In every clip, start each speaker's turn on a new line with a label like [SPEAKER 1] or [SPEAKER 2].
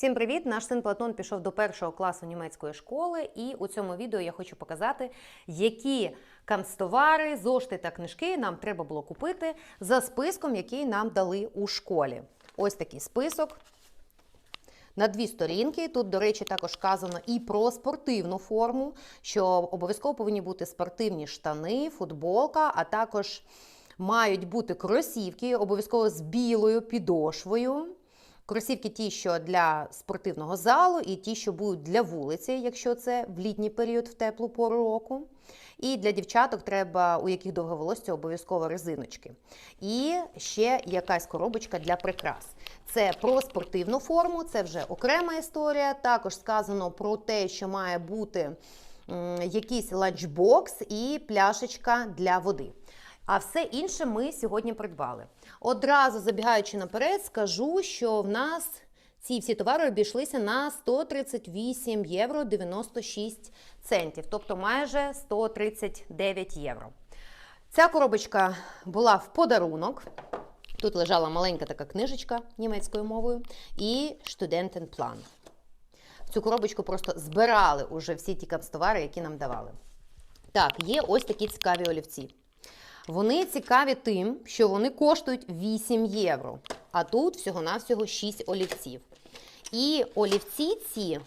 [SPEAKER 1] Всім привіт! Наш син Платон пішов до першого класу німецької школи, і у цьому відео я хочу показати, які канцтовари, зошти та книжки нам треба було купити за списком, який нам дали у школі. Ось такий список. На дві сторінки. Тут, до речі, також вказано і про спортивну форму, що обов'язково повинні бути спортивні штани, футболка, а також мають бути кросівки, обов'язково з білою підошвою. Кросівки ті, що для спортивного залу, і ті, що будуть для вулиці, якщо це в літній період в теплу пору року. І для дівчаток треба, у яких довге волосся, обов'язково резиночки. І ще якась коробочка для прикрас. Це про спортивну форму, це вже окрема історія. Також сказано про те, що має бути якийсь ланчбокс і пляшечка для води. А все інше ми сьогодні придбали. Одразу забігаючи наперед, скажу, що в нас ці всі товари обійшлися на 138 євро 96 центів, тобто майже 139 євро. Ця коробочка була в подарунок. Тут лежала маленька така книжечка німецькою мовою і Studentenplan. В цю коробочку просто збирали уже всі ті канцтовари, які нам давали. Так, є ось такі цікаві олівці. Вони цікаві тим, що вони коштують 8 євро, а тут всього-навсього 6 олівців. І олівці ці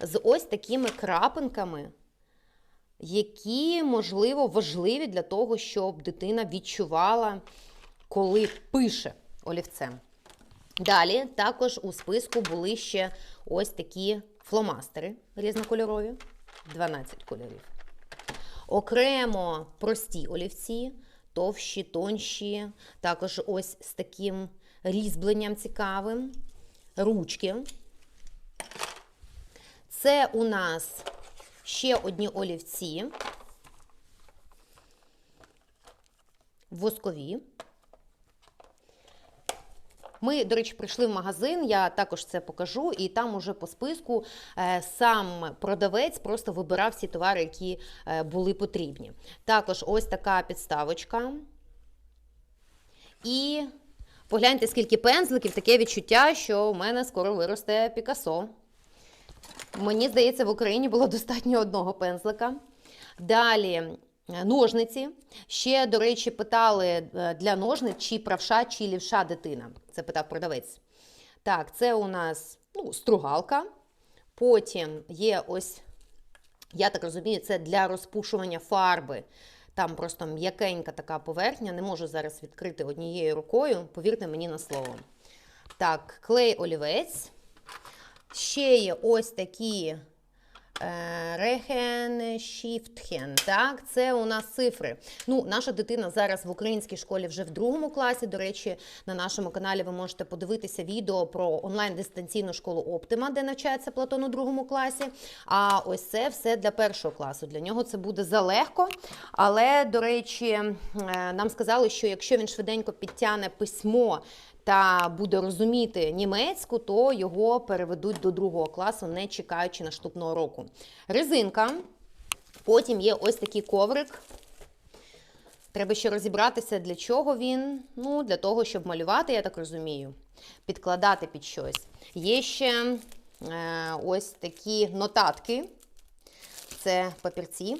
[SPEAKER 1] з ось такими крапинками, які, можливо, важливі для того, щоб дитина відчувала, коли пише олівцем. Далі також у списку були ще ось такі фломастери різнокольорові, 12 кольорів. Окремо прості олівці, товщі, тонші, також ось з таким різьбленням цікавим, ручки. Це у нас ще одні олівці, воскові. Ми, до речі, прийшли в магазин, я також це покажу, і там уже по списку е, сам продавець просто вибирав всі товари, які е, були потрібні. Також ось така підставочка. І погляньте, скільки пензликів, таке відчуття, що в мене скоро виросте Пікасо. Мені здається, в Україні було достатньо одного пензлика. Далі ножниці. Ще, до речі, питали е, для ножниць, чи правша, чи лівша дитина. Це питав продавець. Так, це у нас ну, стругалка. Потім є ось, я так розумію, це для розпушування фарби. Там просто м'якенька така поверхня. Не можу зараз відкрити однією рукою, повірте мені на слово. Так, клей олівець. Ще є ось такі Рехен Шіфтхен. Так, це у нас цифри. Ну, наша дитина зараз в українській школі вже в другому класі. До речі, на нашому каналі ви можете подивитися відео про онлайн-дистанційну школу Оптима, де навчається Платон у другому класі. А ось це все для першого класу. Для нього це буде залегко. Але, до речі, е, нам сказали, що якщо він швиденько підтягне письмо та буде розуміти німецьку, то його переведуть до другого класу, не чекаючи наступного року. Резинка. Потім є ось такий коврик. Треба ще розібратися, для чого він. Ну, для того, щоб малювати, я так розумію, підкладати під щось. Є ще е, ось такі нотатки. Це папірці.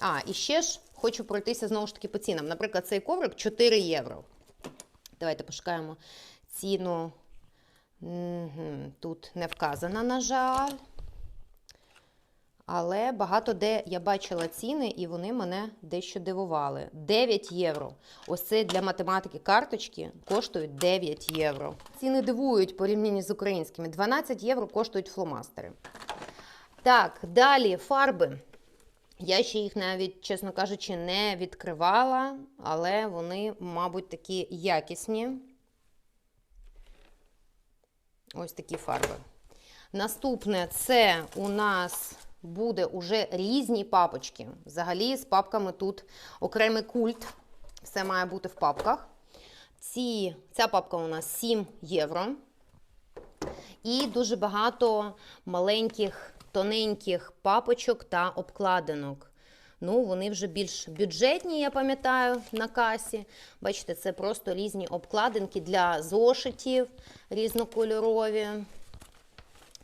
[SPEAKER 1] А, і ще ж хочу пройтися знову ж таки по цінам. Наприклад, цей коврик 4 євро. Давайте пошукаємо ціну. Тут не вказана, на жаль. Але багато де я бачила ціни, і вони мене дещо дивували. 9 євро. Ось це для математики карточки коштують 9 євро. Ціни дивують порівнянні з українськими. 12 євро коштують фломастери. Так, далі фарби. Я ще їх навіть, чесно кажучи, не відкривала, але вони, мабуть, такі якісні. Ось такі фарби. Наступне це у нас буде уже різні папочки. Взагалі, з папками тут окремий культ. Все має бути в папках. Ці, Ця папка у нас 7 євро. І дуже багато маленьких тоненьких папочок та обкладинок. Ну, вони вже більш бюджетні, я пам'ятаю, на касі. Бачите, це просто різні обкладинки для зошитів різнокольорові.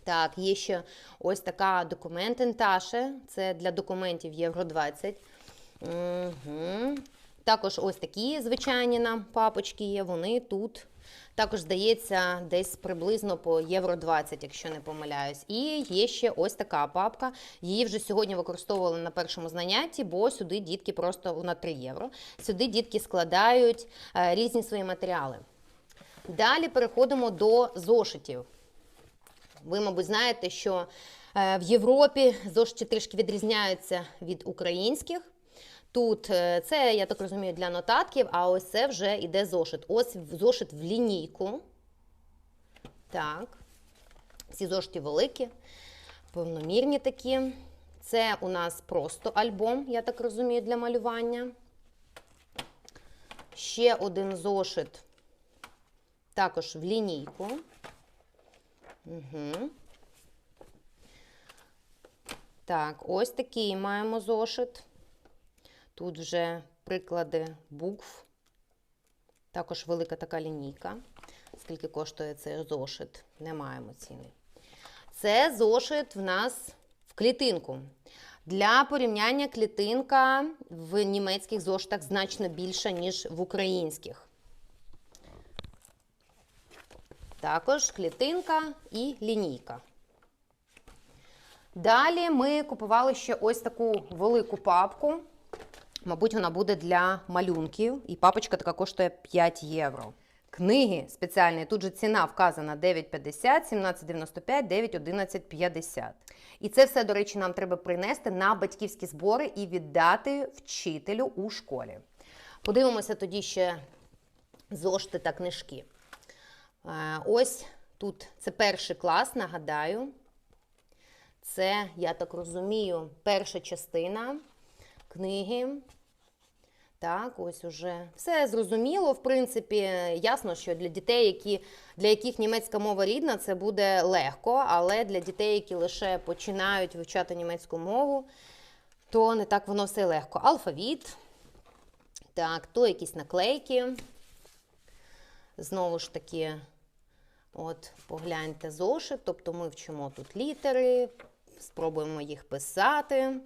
[SPEAKER 1] Так, є ще ось така документенташе. Це для документів Євро 20. Угу. Також ось такі звичайні нам папочки є. Вони тут. Також здається, десь приблизно по євро 20, якщо не помиляюсь. І є ще ось така папка. Її вже сьогодні використовували на першому занятті, бо сюди дітки просто на 3 євро. Сюди дітки складають е, різні свої матеріали. Далі переходимо до зошитів. Ви, мабуть, знаєте, що е, в Європі зошити трішки відрізняються від українських. Тут е, це, я так розумію, для нотатків, а ось це вже йде зошит. Ось зошит в лінійку. Так. Всі зошиті великі, повномірні такі. Це у нас просто альбом, я так розумію, для малювання. Ще один зошит, також в лінійку. Угу. Так, ось такий маємо зошит. Тут вже приклади букв. Також велика така лінійка. Скільки коштує цей зошит? Не маємо ціни. Це зошит в нас в клітинку. Для порівняння клітинка в німецьких зошитах значно більша, ніж в українських. Також клітинка і лінійка. Далі ми купували ще ось таку велику папку. Мабуть, вона буде для малюнків. І папочка така коштує 5 євро. Книги спеціальні. Тут же ціна вказана 9,50, 17,95, 9,11,50. І це все, до речі, нам треба принести на батьківські збори і віддати вчителю у школі. Подивимося тоді ще зошити та книжки. Е, Ось тут це перший клас, нагадаю. Це, я так розумію, перша частина книги. Так, ось уже все зрозуміло. В принципі, ясно, що для дітей, які, для яких німецька мова рідна, це буде легко, але для дітей, які лише починають вивчати німецьку мову, то не так воно все легко. Алфавіт, так, то якісь наклейки. Знову ж таки, от, погляньте зошит, тобто ми вчимо тут літери, спробуємо їх писати.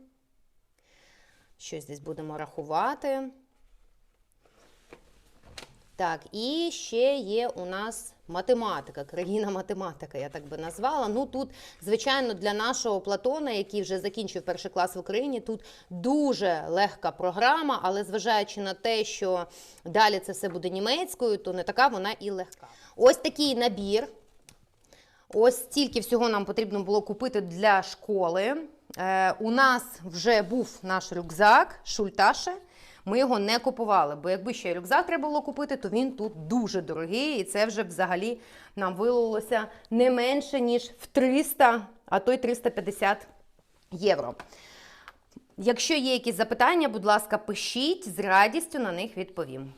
[SPEAKER 1] Щось десь будемо рахувати. Так, і ще є у нас математика, країна математика, я так би назвала. Ну тут, звичайно, для нашого Платона, який вже закінчив перший клас в Україні, тут дуже легка програма, але зважаючи на те, що далі це все буде німецькою, то не така вона і легка. Ось такий набір. Ось стільки всього нам потрібно було купити для школи. Е, у нас вже був наш рюкзак Шульташе. Ми його не купували, бо якби ще рюкзак треба було купити, то він тут дуже дорогий, і це вже взагалі нам вилилося не менше, ніж в 300, а то й 350 євро. Якщо є якісь запитання, будь ласка, пишіть, з радістю на них відповім.